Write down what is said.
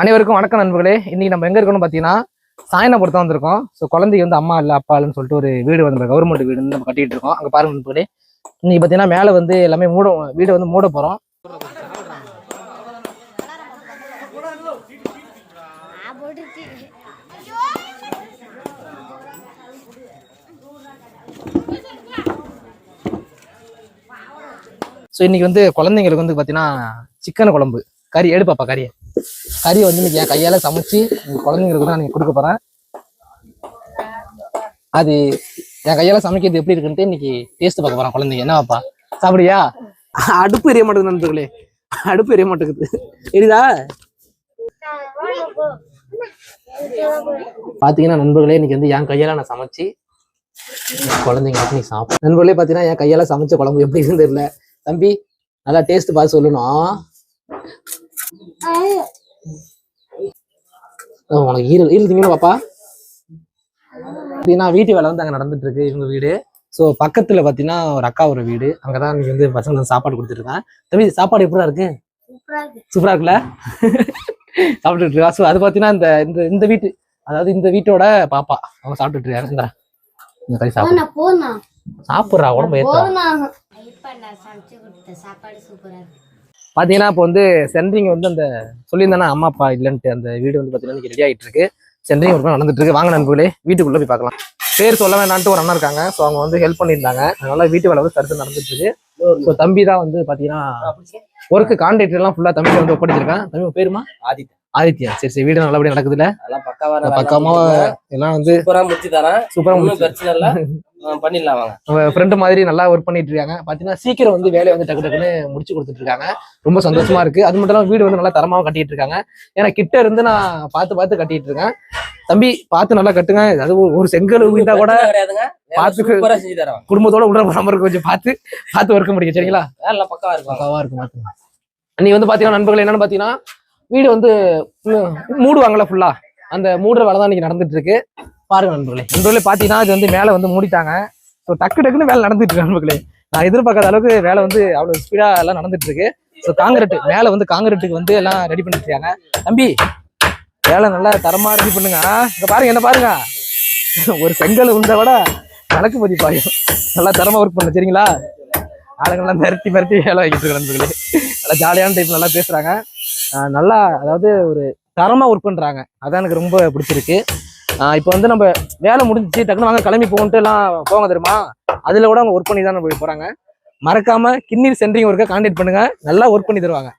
அனைவருக்கும் வணக்கம் நண்பர்களே. இன்னைக்கு நம்ம எங்க இருக்கோம்னு பார்த்தீங்கன்னா சாயனபுரத்தை வந்திருக்கோம். ஸோ குழந்தைக்கு வந்து அம்மா இல்லை அப்பா இல்லைன்னு சொல்லிட்டு ஒரு வீடு வந்து கவர்மெண்ட் வீடு வந்து நம்ம கட்டிட்டு இருக்கோம். அங்கே பாருங்க நண்பர்களே. இன்னைக்கு பார்த்தீங்கன்னா மேலே வந்து எல்லாமே மூட வீடு வந்து மூட போகிறோம் ஸோ இன்னைக்கு வந்து குழந்தைங்களுக்கு வந்து பார்த்தீங்கன்னா சிக்கன் குழம்பு. கறி எடுப்பாப்பா கறியை. கறியை வந்து இன்னைக்கு என் கையால சமைச்சு உங்க குழந்தைங்களுக்கு தான் நீங்க கொடுக்க போறேன். அது என் கையால சமைக்கிறது எப்படி இருக்குன்ட்டு இன்னைக்கு டேஸ்ட் பார்க்க போறேன் குழந்தைங்க. என்ன பாப்பா? சாப்பிடுறியா? அடுப்பு எரிய மாட்டேங்குது நண்பர்களே. அடுப்பு எரிய மாட்டேங்குது. எரியுதா? பாத்தீங்கன்னா நண்பர்களே இன்னைக்கு வந்து என் கையால நான் சமைச்சு என் குழந்தைங்களுக்கு நீ சாப்பிடு நண்பர்களே பாத்தீங்கன்னா என் கையால சமைச்ச குழம்பு எப்படி இருக்குன்னு தெரியல. தம்பி நல்லா டேஸ்ட் பார்த்து சொல்லணும். உனக்கு ஈரல் ஈரல் திங்கணும் பாப்பா? பார்த்தீங்கன்னா வீட்டு வேலை வந்து அங்கே நடந்துட்டு இருக்கு இவங்க வீடு. ஸோ பக்கத்துல பார்த்தீங்கன்னா ஒரு அக்கா ஒரு வீடு. அங்கதான் இன்னைக்கு வந்து பசங்களுக்கு சாப்பாடு கொடுத்துருக்கேன் தம்பி சாப்பாடு எப்படிடா இருக்கு? சூப்பரா இருக்குல்ல? சாப்பிட்டுட்டு இருக்கா ஸோ அது பார்த்தீங்கன்னா இந்த இந்த இந்த வீட்டு அதாவது இந்த வீட்டோட பாப்பா. அவங்க சாப்பிட்டுட்டு இருக்காங்க இந்தா, கறி சாப்பிடு. போனா. போனா சாப்பிட்றா உடம்பு ஏற்றா கொடுத்த சாப்பாடு சூப்பரா இருக்கு. பாத்தீங்கன்னா இப்போ வந்து சென்ட்ரிங் வந்து அந்த சொல்லியிருந்தானே அம்மா அப்பா இல்லைன்ட்டு அந்த வீடு வந்து பார்த்தீங்கன்னா ரெடி ஆகிட்டு இருக்கு. சென்ட்ரிங் ஒர்க் நடந்துட்டு இருக்கு. வாங்க நண்பர்களே வீட்டுக்குள்ள போய் பார்க்கலாம். பேர் சொல்ல வேண்டான்ட்டு ஒரு அண்ணா இருக்காங்க. ஸோ அவங்க வந்து ஹெல்ப் பண்ணியிருந்தாங்க. அதனால வீட்டு வேலை வந்து தடுத்து நடந்துட்டு இருக்கு. ஸோ தம்பி தான் வந்து பார்த்தீங்கன்னா ஒர்க்கு கான்ட்ராக்டர் எல்லாம் ஃபுல்லாக தம்பி வந்து ஒப்படைச்சிருக்கேன். தம்பி பேருமா? ஆதித்யா. ஆதித்யா. சரி சரி வீடு நல்லபடியா நடக்குதுல்ல? பக்காவா பக்கமா எல்லாம் வந்து சூப்பரா முடிச்சு தரேன். சூப்பரா ஒன்றும் பிரச்சனை இல்ல. பண்ணிடலாம் வாங்க. ஃப்ரெண்டு மாதிரி நல்லா ஒர்க் பண்ணிட்டு இருக்காங்க. பாத்தீங்கன்னா சீக்கிரம் வந்து வேலையை வந்து டக்கு டக்குன்னு முடிச்சு கொடுத்துட்டு இருக்காங்க. ரொம்ப சந்தோஷமா இருக்கு. அது மட்டும் இல்லாம வீடு வந்து நல்லா தரமாவும் கட்டிட்டு இருக்காங்க. ஏன்னா கிட்ட இருந்து நான் பார்த்து பார்த்து கட்டிட்டு இருக்கேன். தம்பி பார்த்து நல்லா கட்டுங்க. அது ஒரு- செங்கல் வீட்டா கூட தரோம் குடும்பத்தோட உள்ள போகாம கொஞ்சம் பார்த்து பார்த்து ஒர்க் முடியும் சரிங்களா? பக்காவா இருக்கும் பக்காவா இருக்கு பாத்துங்க அன்னைக்கு வந்து பாத்தீங்கன்னா நண்பர்கள் என்னன்னு பாத்தீங்கன்னா வீடு வந்து மூடுவாங்கல்ல ஃபுல்லா அந்த மூடுற வேலை தான் இன்னைக்கு நடந்துட்டு இருக்கு. பாருங்க நண்பர்களே. நண்பர்களே பார்த்தீங்கன்னா இது வந்து மேலே வந்து மூடிட்டாங்க. ஸோ டக்கு டக்குன்னு வேலை நடந்துட்டு இருக்கு நண்பர்களே. நான் எதிர்பார்க்காத அளவுக்கு வேலை வந்து அவ்வளோ ஸ்பீடாக எல்லாம் நடந்துட்டு இருக்கு. ஸோ காங்கிரட் மேலே வந்து காங்கிரட்டுக்கு வந்து எல்லாம் ரெடி பண்ணிட்டு இருக்காங்க. தம்பி வேலை நல்லா தரமாக ரெடி பண்ணுங்க. ஆ, பாருங்க என்ன பாருங்க. ஒரு செங்கல் உண்டை விட கணக்கு மதி பாயும். நல்லா தரமாக ஒர்க் பண்ண சரிங்களா? ஆளுங்கள்லாம் மிரட்டி மிரட்டி வேலை வாங்கிட்டு இருக்க நண்பர்களே. நல்லா ஜாலியான டைப் நல்லா பேசுகிறாங்க நல்லா அதாவது ஒரு தரமாக ஒர்க் பண்ணுறாங்க அதான் எனக்கு ரொம்ப பிடிச்சிருக்கு. இப்போ வந்து நம்ம வேலை முடிஞ்சிச்சு டக்குனு வாங்க கிளம்பி போகன்ட்டு எல்லாம் போங்க தெரியுமா? அதில் கூட அவங்க ஒர்க் பண்ணி தான் போய் போகிறாங்க மறக்காமல் கிண்ணீர் சென்ட்ரிங் ஒர்க்கை கான்டாக்ட் பண்ணுங்க. நல்லா ஒர்க் பண்ணி தருவாங்க.